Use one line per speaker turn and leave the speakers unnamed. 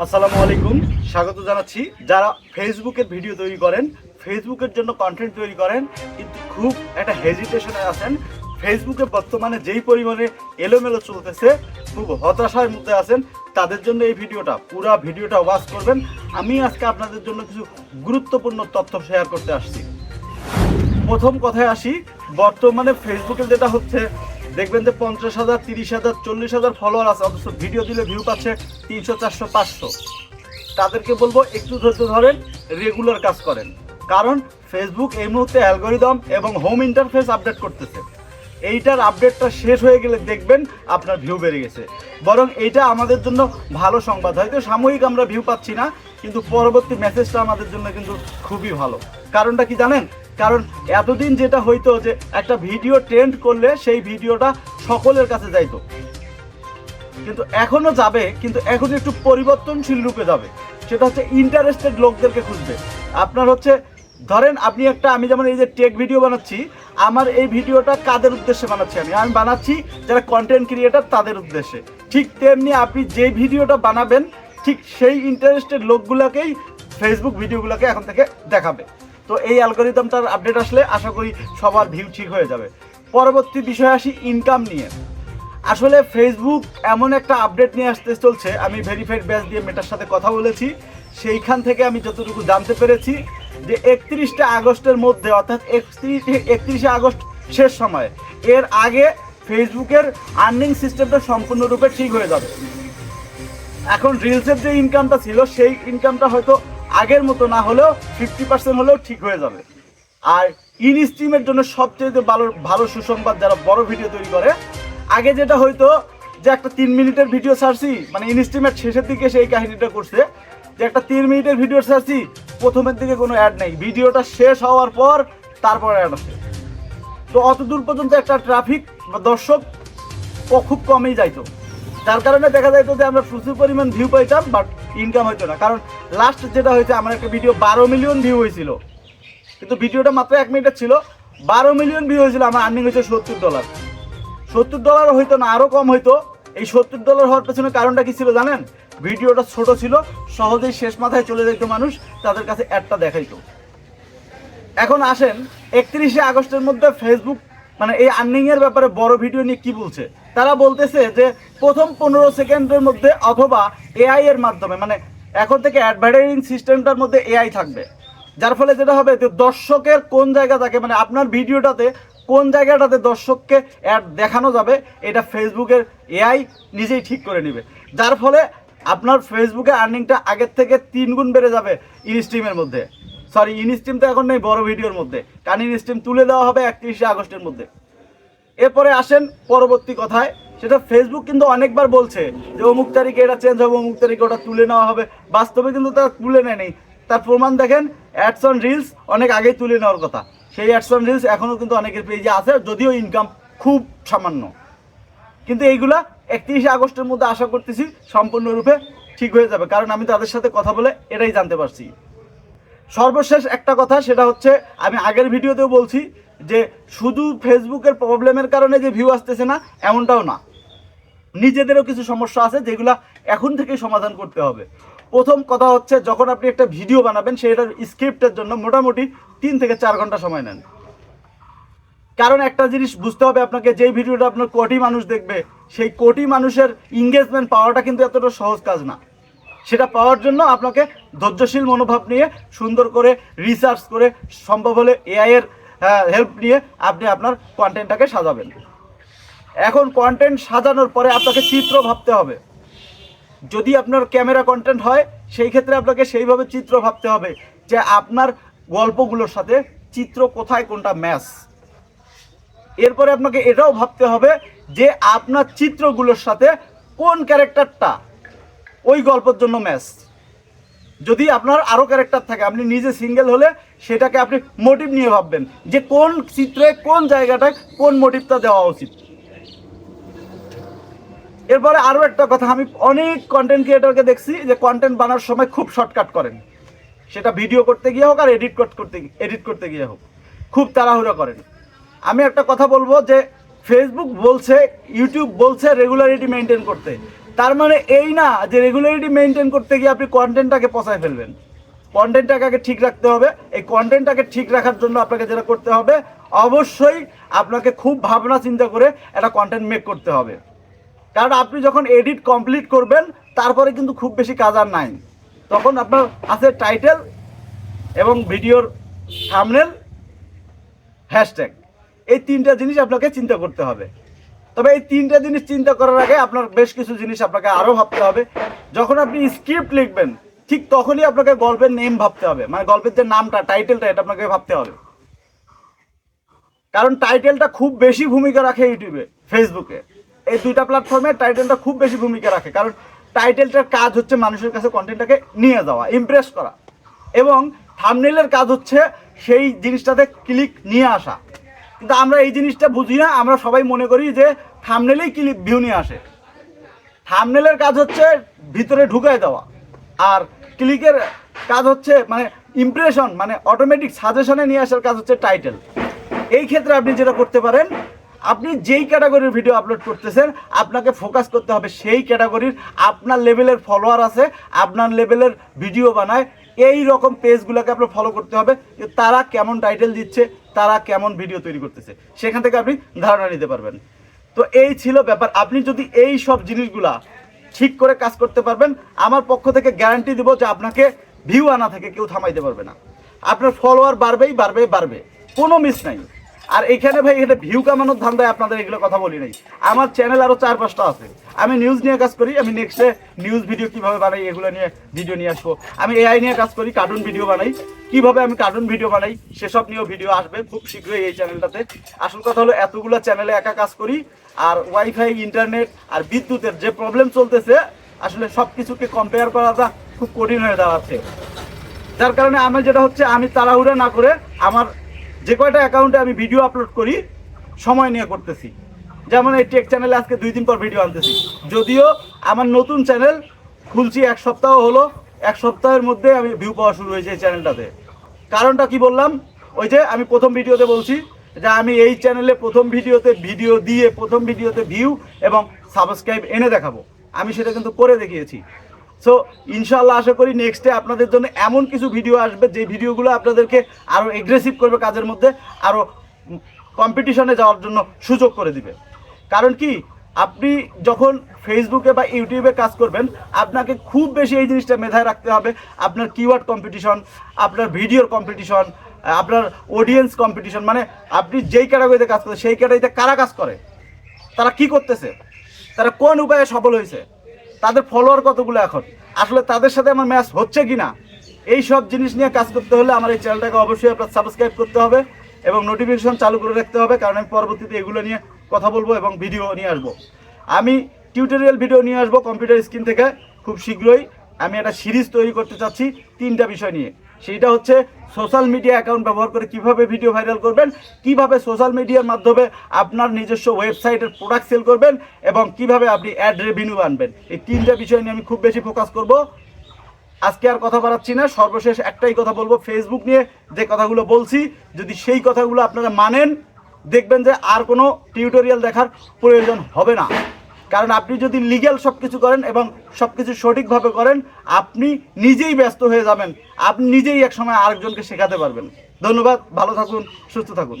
আসসালামু আলাইকুম। স্বাগত জানাচ্ছি। যারা ফেসবুকের ভিডিও তৈরি করেন ফেসবুকের জন্য কন্টেন্ট তৈরি করেন, কিন্তু খুব একটা হেজিটেশনে আছেন ফেসবুকে বর্তমানে যেই পরিমাণে এলোমেলো চলতেছে, খুব হতাশার মধ্যে আছেন, তাদের জন্য এই ভিডিওটা, পুরা ভিডিওটা ওয়াচ করবেন। আমি আজকে আপনাদের জন্য কিছু গুরুত্বপূর্ণ তথ্য শেয়ার করতে আসছি। প্রথম কথায় আসি, বর্তমানে ফেসবুকে যেটা হচ্ছে দেখবেন যে পঞ্চাশ হাজার, তিরিশ হাজার, চল্লিশ হাজার ফলোয়ার আছে, অথচ ভিডিও দিলে ভিউ পাচ্ছে তিনশো, চারশো, পাঁচশো। তাদেরকে বলব, একটু ধৈর্য ধরেন রেগুলার কাজ করেন। কারণ ফেসবুক এই মুহূর্তে অ্যালগোরিদম এবং হোম ইন্টারফেস আপডেট করতেছে। এইটার আপডেটটা শেষ হয়ে গেলে দেখবেন আপনার ভিউ বেড়ে গেছে। বরং এইটা আমাদের জন্য ভালো সংবাদ। হয়তো সাময়িক আমরা ভিউ পাচ্ছি না, কিন্তু পরবর্তী মেসেজটা আমাদের জন্য কিন্তু খুবই ভালো। কারণটা কি জানেন? কারণ এতদিন যেটা হইতো যে একটা ভিডিও ট্রেন্ড করলে সেই ভিডিওটা সকলের কাছে যাইতো। কিন্তু এখনও যাবে, কিন্তু এখন একটু পরিবর্তনশীল রূপে যাবে। সেটা হচ্ছে ইন্টারেস্টেড লোকদেরকে খুঁজবে। আপনার হচ্ছে, ধরেন আপনি একটা, আমি যেমন এই যে টেক ভিডিও বানাচ্ছি, আমার এই ভিডিওটা কাদের উদ্দেশ্যে বানাচ্ছি আমি? আমি বানাচ্ছি যারা কন্টেন্ট ক্রিয়েটার তাদের উদ্দেশ্যে। ঠিক তেমনি আপনি যে ভিডিওটা বানাবেন, ঠিক সেই ইন্টারেস্টেড লোকগুলোকেই ফেসবুক ভিডিওগুলোকে এখন থেকে দেখাবে। তো এই অ্যালগোরিদমটার আপডেট আসলে আশা করি সবার ভিউ ঠিক হয়ে যাবে। পরবর্তী বিষয়ে আসি ইনকাম নিয়ে। আসলে ফেসবুক এমন একটা আপডেট নিয়ে আসতে চলছে, আমি ভেরিফাইড ব্যাচ দিয়ে মেটার সাথে কথা বলেছি। সেইখান থেকে আমি যতটুকু জানতে পেরেছি যে একত্রিশটা আগস্টের মধ্যে, অর্থাৎ একত্রিশ, একত্রিশে আগস্ট শেষ সময়, এর আগে ফেসবুকের আর্নিং সিস্টেমটা সম্পূর্ণরূপে ঠিক হয়ে যাবে। এখন রিলসের যে ইনকামটা ছিল, সেই ইনকামটা হয়তো আগের মতো না হলেও ফিফটি পার্সেন্ট হলেও ঠিক হয়ে যাবে। আর ইন স্ট্রিমের জন্য সবচেয়ে ভালো ভালো সুসংবাদ যারা বড় ভিডিও তৈরি করে, আগে যেটা হয়তো যে একটা তিন মিনিটের ভিডিও ছাড়ছি মানে ইনস্ট্রিমের শেষের দিকে সেই কাহিনীটা করছে, যে একটা তিন মিনিটের ভিডিও ছাড়ছি, প্রথমের দিকে কোনো অ্যাড নেই। ভিডিওটা শেষ হওয়ার পর তারপর অ্যাড আসে। তো অত দূর পর্যন্ত একটা ট্রাফিক বা দর্শক খুব কমেই যাইতো। যার কারণে দেখা যাইতো যে আমরা প্রচুর পরিমাণ ভিউ পাইতাম বাট ইনকাম হইতো না। কারণ লাস্ট যেটা হয়েছে, আমার একটা ভিডিও বারো মিলিয়ন ভিউ হয়েছিল। কিন্তু ভিডিওটা মাত্র এক মিনিটের ছিল। বারো মিলিয়ন ভিউ হয়েছিল, আমার আর্নিং হয়েছে সত্তর ডলার সত্তর ডলার হইতো না আরও কম হইতো। এই সত্তর ডলার হওয়ার পেছনে কারণটা কি ছিল জানেন? ভিডিওটা ছোট ছিল, সহজেই শেষ মাথায় চলে যেত মানুষ, তাদের কাছে অ্যাডটা দেখাইতো। এখন আসেন, একত্রিশে আগস্টের মধ্যে ফেসবুক মানে এই আর্নিংয়ের ব্যাপারে বড় ভিডিও নিয়ে কি বলছে? তারা বলতেছে যে প্রথম পনেরো সেকেন্ডের মধ্যে অথবা এআই এর মাধ্যমে মানে এখন থেকে অ্যাডভার্টাইজিং সিস্টেমটার মধ্যে এআই থাকবে। যার ফলে যেটা হবে যে দর্শকের কোন জায়গা থাকে মানে আপনার ভিডিওটাতে কোন জায়গাটাতে দর্শককে অ্যাড দেখানো যাবে, এটা ফেসবুকের এআই নিজেই ঠিক করে নেবে। যার ফলে আপনার ফেসবুকে আর্নিংটা আগের থেকে তিন গুণ বেড়ে যাবে ইনস্ট্রিমের মধ্যে। সরি ইনস্ট্রিম তো এখন নেই, বড় ভিডিওর মধ্যে। কারণ ইনস্ট্রিম তুলে দেওয়া হবে একত্রিশে আগস্টের মধ্যে। এরপরে আসেন পরবর্তী কথায়। সেটা ফেসবুক কিন্তু অনেকবার বলছে যে, অমুক তারিখে এটা চেঞ্জ হবে, অমুক তারিখে ওটা তুলে নেওয়া হবে। বাস্তবে কিন্তু তারা তুলে নেয়নি। তার প্রমাণ দেখেন অ্যাডস অন রিলস অনেক আগেই তুলে নেওয়ার কথা। সেই অ্যাডস অন রিলস এখনও কিন্তু অনেকের পেজে আছে, যদিও ইনকাম খুব সামান্য। কিন্তু এইগুলা একত্রিশে আগস্টের মধ্যে আশা করতেছি সম্পূর্ণরূপে ঠিক হয়ে যাবে। কারণ আমি তাদের সাথে কথা বলে এটাই জানতে পারছি। সর্বশেষ একটা কথা, সেটা হচ্ছে আমি আগের ভিডিওতেও বলছি যে শুধু ফেসবুকের প্রবলেমের কারণে যে ভিউ আসতেছে না, এমনটাও না। নিজেদেরও কিছু সমস্যা আছে যেগুলা এখন থেকেই সমাধান করতে হবে। প্রথম কথা হচ্ছে, যখন আপনি একটা ভিডিও বানাবেন, সেটার স্ক্রিপ্টের জন্য মোটামুটি তিন থেকে চার ঘণ্টা সময় নেন। কারণ একটা জিনিস বুঝতে হবে আপনাকে যেই ভিডিওটা আপনার কোটি মানুষ দেখবে, সেই কোটি মানুষের এঙ্গেজমেন্ট পাওয়াটা কিন্তু এতটা সহজ কাজ না। সেটা পাওয়ার জন্য আপনাকে ধৈর্যশীল মনোভাব নিয়ে সুন্দর করে রিসার্চ করে সম্ভব হলে এআইয়ের হেল্প নিয়ে আপনি আপনার কন্টেন্টটাকে সাজাবেন। এখন কন্টেন্ট সাজানোর পরে আপনাকে চিত্র ভাবতে হবে। যদি আপনার ক্যামেরা কন্টেন্ট হয়, সেই ক্ষেত্রে আপনাকে সেইভাবে চিত্র ভাবতে হবে যে আপনার গল্পগুলোর সাথে চিত্র কোথায়, কোনটা ম্যাচ এরপরে আপনাকে এটাও ভাবতে হবে যে আপনার চিত্রগুলোর সাথে কোন ক্যারেক্টারটা ওই গল্পের জন্য ম্যাচ। যদি আপনার আরও ক্যারেক্টার থাকে, আপনি নিজে সিঙ্গেল হলে সেটাকে আপনি মোটিভ নিয়ে ভাববেন যে কোন চিত্রে, কোন জায়গাটায় কোন মোটিভটা দেওয়া উচিত। এরপরে আরও একটা কথা, আমি অনেক কন্টেন্ট ক্রিয়েটরকে দেখছি যে কন্টেন্ট বানার সময় খুব শর্টকাট করেন। সেটা ভিডিও করতে গিয়ে হোক আর এডিট করতে এডিট করতে গিয়ে হোক, খুব তাড়াহুড়ো করেন। আমি একটা কথা বলব যে ফেসবুক বলছে ইউটিউব বলছে রেগুলারিটি মেনটেন করতে। তার মানে এই না যে রেগুলারিটি মেনটেন করতে গিয়ে আপনি কন্টেন্টটাকে পচায় ফেলবেন। কন্টেন্টটাকে আগে ঠিক রাখতে হবে। এই কন্টেন্টটাকে ঠিক রাখার জন্য আপনাকে যেটা করতে হবে, অবশ্যই আপনাকে খুব ভাবনা চিন্তা করে একটা কন্টেন্ট মেক করতে হবে। কারণ আপনি যখন এডিট কমপ্লিট করবেন, তারপরে কিন্তু খুব বেশি কাজ আর নাই। তখন আপনার আছে টাইটেল এবং ভিডিওর থামনেল হ্যাশট্যাগ এই তিনটা জিনিস আপনাকে চিন্তা করতে হবে। তবে এই তিনটা জিনিস চিন্তা করার আগে আপনার বেশ কিছু জিনিস আপনাকে আরও ভাবতে হবে। যখন আপনি স্ক্রিপ্ট লিখবেন, ঠিক তখনই আপনাকে গল্পের নেম ভাবতে হবে। মানে গল্পের যে নামটা টাইটেলটা এটা আপনাকে ভাবতে হবে। কারণ টাইটেলটা খুব বেশি ভূমিকা রাখে ইউটিউবে ফেসবুকে এই দুইটা প্ল্যাটফর্মে টাইটেলটা খুব বেশি ভূমিকা রাখে। কারণ টাইটেলটার কাজ হচ্ছে মানুষের কাছে কন্টেন্টটাকে নিয়ে যাওয়া ইমপ্রেস করা। এবং থামনেলের কাজ হচ্ছে সেই জিনিসটাতে ক্লিক নিয়ে আসা। কিন্তু আমরা এই জিনিসটা বুঝি না, আমরা সবাই মনে করি যে থামনেলেই ক্লিক ভিউ নিয়ে আসে। থামনেলের কাজ হচ্ছে ভিতরে ঢুকায় দেওয়া, আর ক্লিকের কাজ হচ্ছে মানে ইমপ্রেশন মানে অটোমেটিক সাজেশনে নিয়ে আসার কাজ হচ্ছে টাইটেল এই ক্ষেত্রে আপনি যেটা করতে পারেন, আপনি যেই ক্যাটাগরির ভিডিও আপলোড করতেছেন, আপনাকে ফোকাস করতে হবে সেই ক্যাটাগরির আপনার লেভেলের ফলোয়ার আছে, আপনার লেভেলের ভিডিও বানায়, এই রকম পেজগুলোকে আপনার ফলো করতে হবে, যে তারা কেমন টাইটেল দিচ্ছে তারা কেমন ভিডিও তৈরি করতেছে, সেখান থেকে আপনি ধারণা নিতে পারবেন। তো এই ছিল ব্যাপার। আপনি যদি এই সব জিনিসগুলা ঠিক করে কাজ করতে পারবেন, আমার পক্ষ থেকে গ্যারান্টি দিব যে আপনাকে ভিউ আনা থেকে কেউ থামাইতে পারবে না। আপনার ফলোয়ার বাড়বেই, বাড়বে বাড়বে। কোনো মিস নাই। আর এখানে ভাই, এখানে ভিউ কামানোর ধান্দায় আপনাদের এগুলো কথা বলি নাই। আমার চ্যানেল আরও চার পাঁচটা আছে। আমি নিউজ নিয়ে কাজ করি, আমি নেক্সটে নিউজ ভিডিও কীভাবে বানাই এগুলো নিয়ে ভিডিও নিয়ে আসব। আমি এআই নিয়ে কাজ করি কার্টুন ভিডিও বানাই। কীভাবে আমি কার্টুন ভিডিও বানাই, সেসব নিয়েও ভিডিও আসবে খুব শীঘ্রই এই চ্যানেলটাতে আসল কথা হলো, এতগুলো চ্যানেলে একা কাজ করি, আর ওয়াইফাই ইন্টারনেট আর বিদ্যুতের যে প্রবলেম চলতেছে, আসলে সব কিছুকে কম্পেয়ার করাটা খুব কঠিন হয়ে দাঁড়াচ্ছে। যার কারণে আমি যেটা হচ্ছে, আমি তাড়াহুড়া না করে আমার যে কয়টা অ্যাকাউন্টে আমি ভিডিও আপলোড করি, সময় নিয়ে করতেছি। যেমন এই টেক চ্যানেলে আজকে দুই দিন পর ভিডিও আনতেছি। যদিও আমার নতুন চ্যানেল খুলছি এক সপ্তাহ হলো, এক সপ্তাহের মধ্যে আমি ভিউ পাওয়া শুরু হয়েছে এই চ্যানেলটাতে কারণটা কি বললাম? ওই যে আমি প্রথম ভিডিওতে বলছি যে আমি এই চ্যানেলে প্রথম ভিডিওতে ভিডিও দিয়ে প্রথম ভিডিওতে ভিউ এবং সাবস্ক্রাইব এনে দেখাবো। আমি সেটা কিন্তু করে দেখিয়েছি। সো ইনশাল্লাহ আশা করি নেক্সটে আপনাদের জন্য এমন কিছু ভিডিও আসবে, যে ভিডিওগুলো আপনাদেরকে আরও এগ্রেসিভ করবে কাজের মধ্যে আরও কম্পিটিশনে যাওয়ার জন্য সুযোগ করে দিবে। কারণ কি, আপনি যখন ফেসবুকে বা ইউটিউবে কাজ করবেন, আপনাকে খুব বেশি এই জিনিসটা মেধায় রাখতে হবে। আপনার কিওয়ার্ড কম্পিটিশন আপনার ভিডিওর কম্পিটিশন আপনার অডিয়েন্স কম্পিটিশন মানে আপনি যেই ক্যাটাগরিতে কাজ করেন সেই ক্যাটাগরিতে কারা কাজ করে? তারা কি করতেছে? তারা কোন উপায়ে সফল হয়েছে? তাদের ফলোয়ার কতগুলো এখন? আসলে তাদের সাথে আমার ম্যাচ হচ্ছে কি না এই সব জিনিস নিয়ে কাজ করতে হলে আমার এই চ্যানেলটাকে অবশ্যই আপনার সাবস্ক্রাইব করতে হবে এবং নোটিফিকেশন চালু করে রাখতে হবে, কারণ আমি পরবর্তীতে এগুলো নিয়ে কথা বলব এবং ভিডিও নিয়ে আসব। আমি টিউটোরিয়াল ভিডিও নিয়ে আসব কম্পিউটার স্ক্রিন থেকে, খুব শীঘ্রই। আমি একটা সিরিজ তৈরি করতে চাচ্ছি তিনটা বিষয় নিয়ে। সেইটা হচ্ছে সোশ্যাল মিডিয়া অ্যাকাউন্ট ব্যবহার করে কীভাবে ভিডিও ভাইরাল করবেন, কীভাবে সোশ্যাল মিডিয়ার মাধ্যমে আপনার নিজস্ব ওয়েবসাইটের প্রোডাক্ট সেল করবেন এবং কীভাবে আপনি অ্যাড রেভিনিউ আনবেন। এই তিনটা বিষয় নিয়ে আমি খুব বেশি ফোকাস করব। আজকে আর কথা বাড়াচ্ছি না, সর্বশেষ একটাই কথা বলব ফেসবুক নিয়ে যে কথাগুলো বলছি, যদি সেই কথাগুলো আপনারা মানেন, দেখবেন যে আর কোনো টিউটোরিয়াল দেখার প্রয়োজন হবে না। কারণ আপনি যদি লিগ্যাল সব কিছু করেন এবং সব কিছু সঠিকভাবে করেন, আপনি নিজেই ব্যস্ত হয়ে যাবেন। আপনি নিজেই এক সময় আরেকজনকে শেখাতে পারবেন। ধন্যবাদ, ভালো থাকুন, সুস্থ থাকুন।